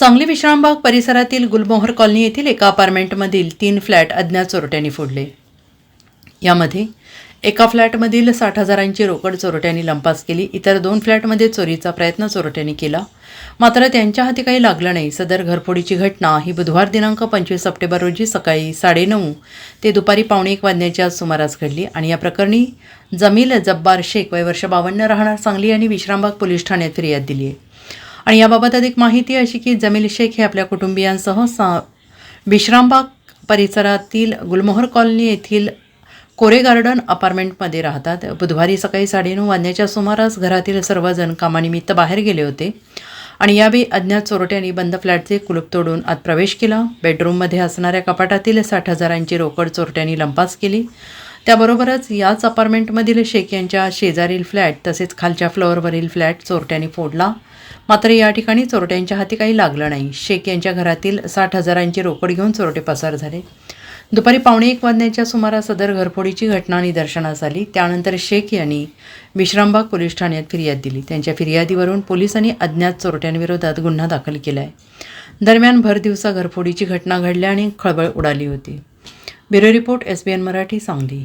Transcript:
सांगली विश्रामबाग परिसरातील गुलमोहर कॉलनी येथील एका अपार्टमेंटमधील तीन फ्लॅट अज्ञात चोरट्यांनी फोडले. यामध्ये एका फ्लॅटमधील साठ हजारांची रोकड चोरट्यांनी लंपास केली इतर दोन फ्लॅटमध्ये चोरीचा प्रयत्न चोरट्यांनी केला. मात्र त्यांच्या हाती काही लागलं नाही. सदर घरफोडीची घटना ही बुधवार दिनांक पंचवीस सप्टेंबर रोजी सकाळी साडेनऊ ते दुपारी पावणे एक वाजण्याच्या सुमारास घडली आणि या प्रकरणी जमील जब्बार शेख वय वर्ष बावन्न राहणार सांगली यांनी विश्रामबाग पोलीस ठाण्यात फिर्याद दिली आहे आणि याबाबत अधिक माहिती अशी की जमील शेख हे आपल्या कुटुंबियांसह सा विश्रामबाग परिसरातील गुलमोहर कॉलनी येथील कोरे गार्डन अपार्टमेंटमध्ये राहतात. बुधवारी सकाळी साडेनऊ वाजण्याच्या सुमारास घरातील सर्वजण कामानिमित्त बाहेर गेले होते आणि यावेळी अज्ञात चोरट्यांनी बंद फ्लॅटचे कुलूप तोडून आत प्रवेश केला. बेडरूममध्ये असणाऱ्या कपाटातील साठ हजारांची रोकड चोरट्यांनी लंपास केली. त्याबरोबरच याच अपार्टमेंटमधील शेख यांच्या शेजारील फ्लॅट तसेच खालच्या फ्लोअरवरील फ्लॅट चोरट्यांनी फोडला. मात्र या ठिकाणी चोरट्यांच्या हाती काही लागलं नाही. शेख यांच्या घरातील साठ हजारांची रोकड घेऊन चोरटे पसार झाले. दुपारी पावणे एक वाजण्याच्या सुमारास सदर घरफोडीची घटना निदर्शनास आली. त्यानंतर शेख यांनी विश्रामबाग पोलीस ठाण्यात फिर्याद दिली. त्यांच्या फिर्यादीवरून पोलिसांनी अज्ञात चोरट्यांविरोधात गुन्हा दाखल केला आहे दरम्यान भर दिवसा घरफोडीची घटना घडल्या आणि खळबळ उडाली होती. Bureau report S B N Marathi Sangli.